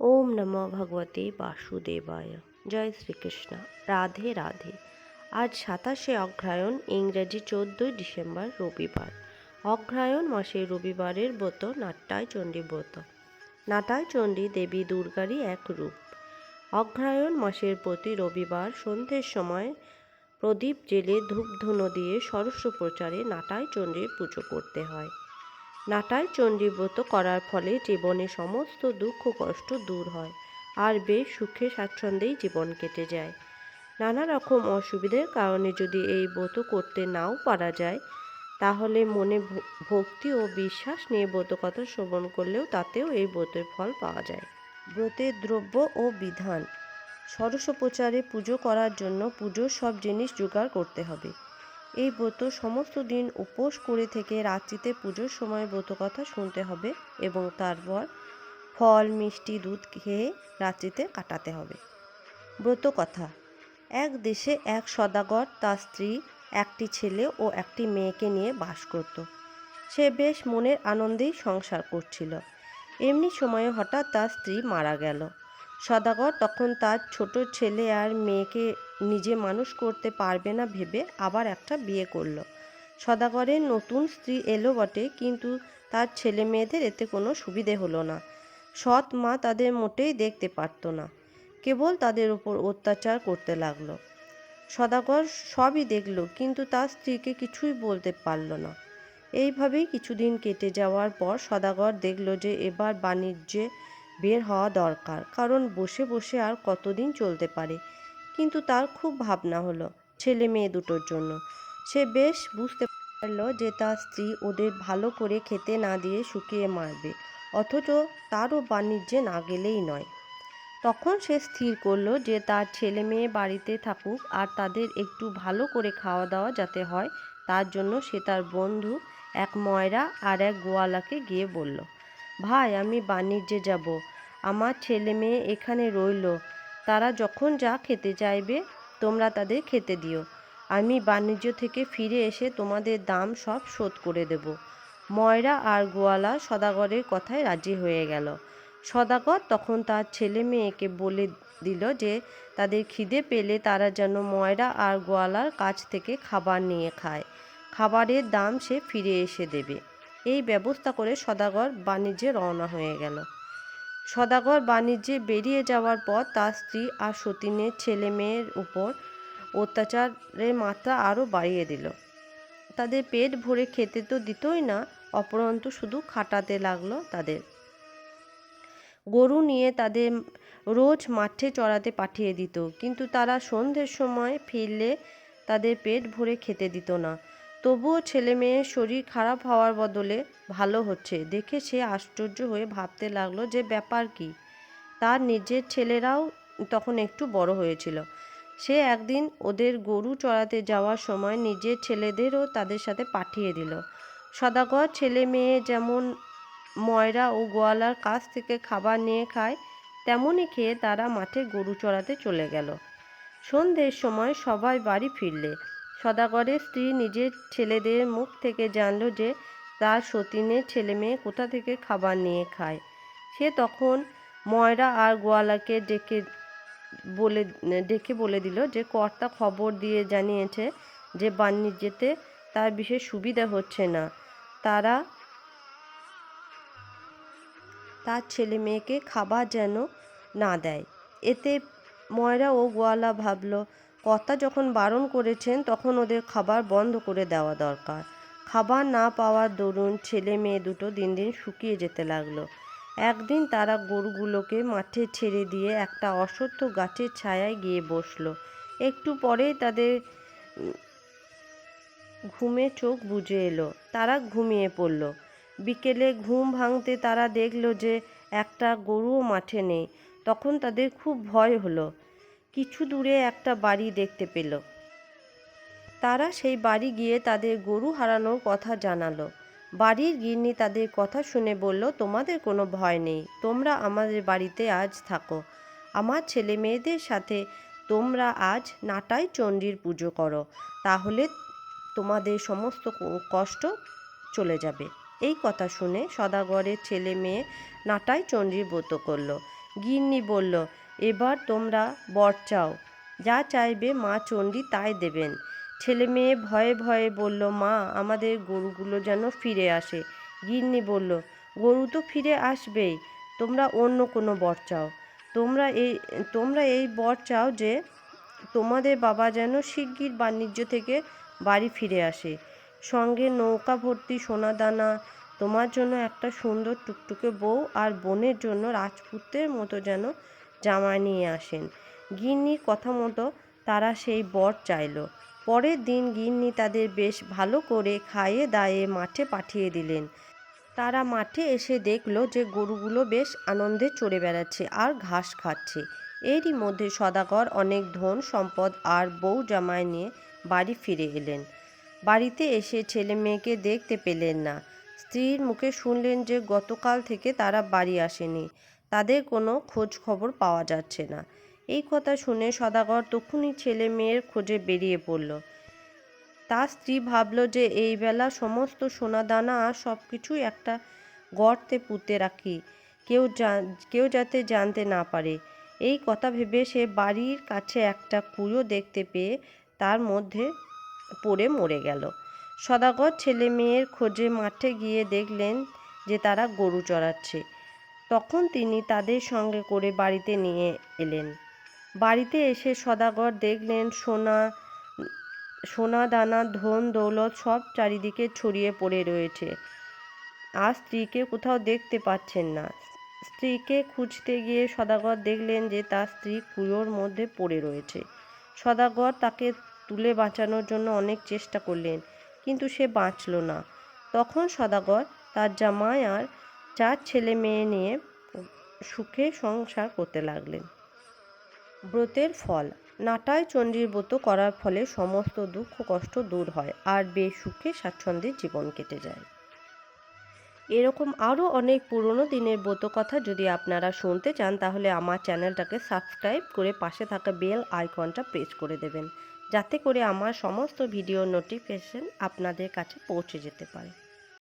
ওম নম ভগবতে বাসুদেবায়। জয় শ্রীকৃষ্ণ। রাধে রাধে। আজ সাতাশে অগ্রহায়ণ, ইংরেজি চোদ্দোই ডিসেম্বর, রবিবার। অগ্রহায়ণ মাসের রবিবারের ব্রত, নাট্যায় চণ্ডী ব্রত। নাটায় চণ্ডী দেবী দুর্গারই এক রূপ। অগ্রহায়ণ মাসের প্রতি রবিবার সন্ধ্যের সময় প্রদীপ জেলে ধূপধুনো দিয়ে সরস্ব প্রচারে নাটায় চণ্ডীর পুজো করতে হয়। নাটায় চণ্ডীব্রত করার ফলে জীবনে সমস্ত দুঃখ কষ্ট দূর হয়, আর বেশ সুখে স্বাচ্ছন্দ্যেই জীবন কেটে যায়। নানা রকম অসুবিধার কারণে যদি এই ব্রত করতে নাও পারা যায়, তাহলে মনে ভক্তি ও বিশ্বাস নিয়ে ব্রতকথা শ্রবণ করলেও তাতেও এই ব্রতের ফল পাওয়া যায়। ব্রতের দ্রব্য ও বিধান, ষোড়শোপচারে পুজো করার জন্য পুজোর সব জিনিস জোগাড় করতে হবে। এই ব্রত সমস্ত দিন উপোস করে থেকে রাত্রিতে পুজোর সময় ব্রত কথা শুনতে হবে এবং তারপর ফল, মিষ্টি, দুধ খেয়ে রাত্রিতে কাটাতে হবে। ব্রত কথা এক দেশে এক সদাগর, তার স্ত্রী, একটি ছেলে ও একটি মেয়েকে নিয়ে বাস করত। সে বেশ মনের আনন্দেই সংসার করছিল। এমনি সময়ে হঠাৎ তার স্ত্রী মারা গেল। সদাগর, তখন তার ছোট ছেলে আর মেয়েকে নিজে মানুষ করতে পারবে না ভেবে আবার একটা বিয়ে করল। সদাগরের নতুন স্ত্রী এলো বটে, কিন্তু তার ছেলে মেয়েদের এতে কোনো সুবিধে হলো না। সৎ মা তাদের মোটেই দেখতে পারত না, কেবল তাদের উপর অত্যাচার করতে লাগল। সদাগর সবই দেখল, কিন্তু তার স্ত্রীকে কিছুই বলতে পারল না। এইভাবেই কিছুদিন কেটে যাওয়ার পর সদাগর দেখল যে, এবার বাণিজ্যে বের হওয়া দরকার। কারণ বসে বসে আর কতদিন চলতে পারে? কিন্তু তার খুব ভাবনা হলো ছেলে মেয়ে দুটোর জন্য। সে বেশ বুঝতে পারল যে তার স্ত্রী ওদের ভালো করে খেতে না দিয়ে শুকিয়ে মারবে। অথচ তারও বাণিজ্যে না গেলেই নয়। তখন সে স্থির করল যে তার ছেলে মেয়ে বাড়িতে থাকুক আর তাদের একটু ভালো করে খাওয়া দাওয়া যাতে হয়, তার জন্য সে তার বন্ধু, এক ময়রা আর এক গোয়ালাকে গিয়ে বলল ভাই, আমি বাণিজ্যে যাব। আমার ছেলে মেয়ে এখানে রইল। তারা যখন যা খেতে চাইবে, তোমরা তাদের খেতে দিও। আমি বাণিজ্য থেকে ফিরে এসে তোমাদের দাম সব শোধ করে দেব। ময়রা আর গোয়ালা সদাগরের কথায় রাজি হয়ে গেল। সদাগর তখন তার ছেলে মেয়েকে বলে দিল যে, তাদের খিদে পেলে তারা যেন ময়রা আর গোয়ালার কাছ থেকে খাবার নিয়ে খায়। খাবারের দাম সে ফিরে এসে দেবে। এই ব্যবস্থা করে সদাগর বাণিজ্যে রওনা হয়ে গেল। সদাগর বাণিজ্যে বেরিয়ে যাওয়ার পর তার স্ত্রী আর সতীনের ছেলে মেয়ের উপর অত্যাচারের মাত্রা আরও বাড়িয়ে দিল। তাদের পেট ভরে খেতে তো দিতই না, অপরন্তু শুধু খাটাতে লাগল তাদের। গরু নিয়ে তাদের রোজ মাঠে চড়াতে পাঠিয়ে দিত, কিন্তু তারা সন্ধ্যের সময় ফিরলে তাদের পেট ভরে খেতে দিত না। তবুও ছেলে মেয়ের শরীর খারাপ হওয়ার বদলে ভালো হচ্ছে। দেখে সে আশ্চর্য হয়ে ভাবতে লাগল যে ব্যাপার কি? তার নিজের ছেলেরাও তখন একটু বড় হয়েছিল। সে একদিন ওদের গরু চড়াতে যাওয়ার সময় নিজের ছেলেদেরও তাদের সাথে পাঠিয়ে দিল। সদাগর ছেলে মেয়ে যেমন ময়রা ও গোয়ালার কাছ থেকে খাবার নিয়ে খায়, তেমনই খেয়ে তারা মাঠে গরু চড়াতে চলে গেল। সন্ধ্যের সময় সবাই বাড়ি ফিরলে। সদাগরের স্ত্রী নিজের ছেলেদের মুখ থেকে জানল যে তার সতীনের ছেলে মেয়ে কোথা থেকে খাবার নিয়ে খায়। সে তখন ময়রা আর গোয়ালাকে ডেকে বলে ডেকে বলে দিল যে, কর্তা খবর দিয়ে জানিয়েছে যে বাণিজ্যতে তার বিশেষ সুবিধা হচ্ছে না। তারা, তার ছেলে মেয়েকে খাবার যেন না দেয়। এতে ময়রা ও গোয়ালা ভাবলো কর্তা যখন বারণ করেছেন, তখন ওদের খাবার বন্ধ করে দেওয়া দরকার। খাবার না পাওয়ার দরুন ছেলে মেয়ে দুটো দিন দিন শুকিয়ে যেতে লাগল। একদিন তারা গরুগুলোকে মাঠে ছেড়ে দিয়ে একটা অশ্বত্থ গাছের ছায়ায় গিয়ে বসল। একটু পরেই তাদের ঘুমে চোখ বুজে এলো। তারা ঘুমিয়ে পড়ল। বিকেলে ঘুম ভাঙতে তারা দেখল যে একটা গরুও মাঠে নেই। তখন তাদের খুব ভয় হলো। কিছু দূরে একটা বাড়ি দেখতে পেল। তারা সেই বাড়ি গিয়ে তাদের গরু হারানোর কথা জানালো। বাড়ির গিন্নি তাদের কথা শুনে বলল, তোমাদের কোনো ভয় নেই। তোমরা আমাদের বাড়িতে আজ থাকো। আমার ছেলে মেয়েদের সাথে তোমরা আজ নাটাই চণ্ডীর পুজো করো। তাহলে তোমাদের সমস্ত কষ্ট চলে যাবে। এই কথা শুনে সদাগরের ছেলে মেয়ে নাটাই চণ্ডীর ব্রত করল। গিন্নি বলল এবার তোমরা বর চাও। যা চাইবে মা চণ্ডী তাই দেবেন। ছেলে মেয়ে ভয়ে ভয়ে বলল, মা, আমাদের গরুগুলো যেন ফিরে আসে। গিন্নি বলল, গরু তো ফিরে আসবেই, তোমরা অন্য কোনো বর চাও। তোমরা এই তোমরা এই বর চাও যে তোমাদের বাবা যেন শিগগির বাণিজ্য থেকে বাড়ি ফিরে আসে। সঙ্গে নৌকা ভর্তি সোনাদানা, তোমার জন্য একটা সুন্দর টুকটুকে বউ আর বোনের জন্য রাজপুতের মতো যেন জামাই নিয়ে আসেন। গিন্নির কথা মতো তারা সেই বর চাইলো। পরের দিন গিন্নি তাদের বেশ ভালো করে খাইয়ে দায়ে মাঠে পাঠিয়ে দিলেন। তারা মাঠে এসে দেখল যে গরুগুলো বেশ আনন্দে চড়ে বেড়াচ্ছে আর ঘাস খাচ্ছে। এরই মধ্যে সদাগর অনেক ধন সম্পদ আর বউ জামাই নিয়ে বাড়ি ফিরে এলেন। বাড়িতে এসে ছেলে মেয়েকে দেখতে পেলেন না। স্ত্রীর মুখে শুনলেন যে গতকাল থেকে তারা বাড়ি আসেনি। তাদের কোনো খোঁজ খবর পাওয়া যাচ্ছে না। এই কথা শুনে সদাগর তখনই ছেলে মেয়ের খোঁজে বেরিয়ে পড়ল। তার স্ত্রী ভাবল যে এই বেলা সমস্ত সোনাদানা সব কিছুই একটা গর্তে পুঁতে রাখি, কেউ কেউ যাতে জানতে না পারে। এই কথা ভেবে সে বাড়ির কাছে একটা কুয়ো দেখতে পেয়ে তার মধ্যে পড়ে মরে গেল। সদাগর ছেলে মেয়ের খোঁজে মাঠে গিয়ে দেখলেন যে তারা গরু চড়াচ্ছে। তখন তিনি তাদের সঙ্গে করে বাড়িতে নিয়ে এলেন। বাড়িতে এসে সদাগর দেখলেন সোনা সোনা, দানা, ধন, দৌলত সব চারিদিকে ছড়িয়ে পড়ে রয়েছে। আর স্ত্রীকে কোথাও দেখতে পাচ্ছেন না। স্ত্রীকে খুঁজতে গিয়ে সদাগর দেখলেন যে তার স্ত্রী কুয়োর মধ্যে পড়ে রয়েছে। সদাগর তাকে তুলে বাঁচানোর জন্য অনেক চেষ্টা করলেন, কিন্তু সে বাঁচল না। তখন সদাগর তার জামাই আর চার ছেলে মেয়ে নিয়ে সুখে সংসার করতে লাগলেন। ব্রতের ফল, নাটায় চণ্ডীর ব্রত করার ফলে সমস্ত দুঃখ কষ্ট দূর হয় আর বেশ সুখে স্বাচ্ছন্দ্যে জীবন কেটে যায়। এরকম আরও অনেক পুরনো দিনের ব্রত কথা যদি আপনারা শুনতে চান, তাহলে আমার চ্যানেলটাকে সাবস্ক্রাইব করে পাশে থাকা বেল আইকনটা প্রেস করে দেবেন, যাতে করে আমার সমস্ত ভিডিও নোটিফিকেশন আপনাদের কাছে পৌঁছে যেতে পারে।